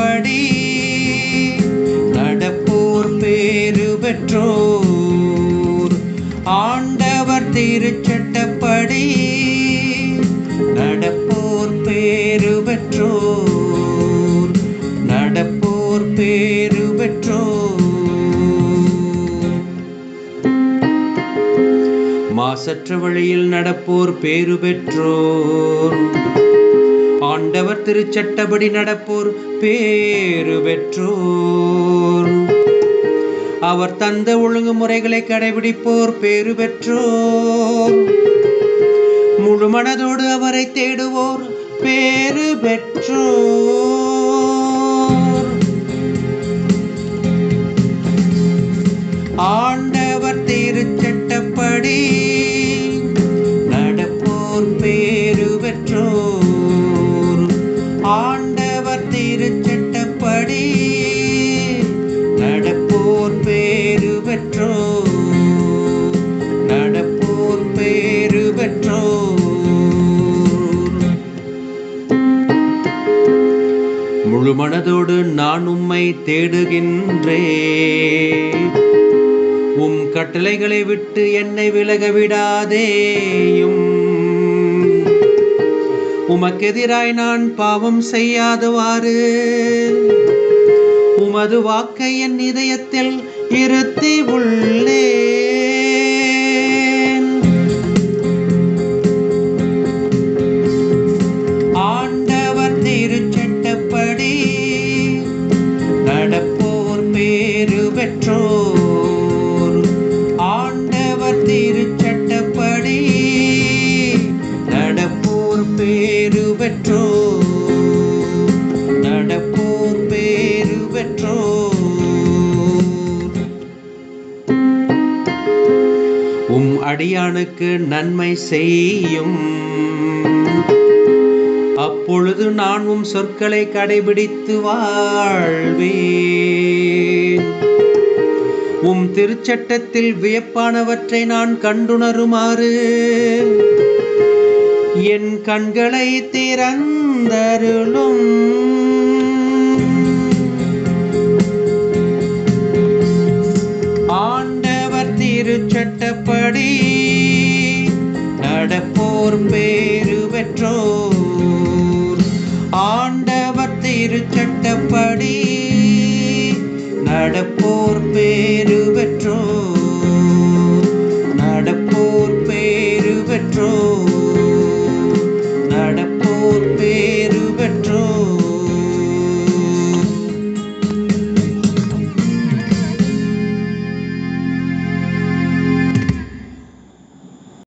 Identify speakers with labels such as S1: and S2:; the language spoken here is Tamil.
S1: படி. நடப்போர் பேரு பெற்றோர். ஆண்டவர் திருச்சட்டப்படி. நடப்போர் பேரு பெற்றோர். நடப்போர் பேரு பெற்றோர். மாசற்ற வழியில் நடப்போர் பேரு பெற்றோர். ஆண்டவர் திருச்சட்டப்படி நடப்போர் பேரு பெற்றோர். அவர் தந்த ஒழுங்குமுறைகளை கடைபிடிப்போர் பேரு பெற்றோர். முழு மனதோடு அவரை தேடுவோர் பேரு பெற்றோர். முழு மனதோடு நான் உம்மை தேடுகின்றே உம் கட்டளைகளை விட்டு என்னை விலக விடாதேயும் உமக்கெதிராய் நான் பாவம் செய்யாதவாறு. உமது வாக்கை என் இதயத்தில் இருத்தி உள்ளே. பேரு பெற்றோ நடப்போர் பேரு பெற்றோர். உம் அடியானுக்கு நன்மை செய்யும். அப்பொழுது நான் உம் சொற்களை கடைபிடித்து வாழ்வேன். உம் திருச்சட்டத்தில் வியப்பானவற்றை நான் கண்டுணருமாறு. என் கண்களை திறந்தருளும். ஆண்டவர் திருச்சட்டப்படி நடப்போர் பேரு பெற்றோர். பெற்றோர் நடப்போர் பேரு பெற்றோர்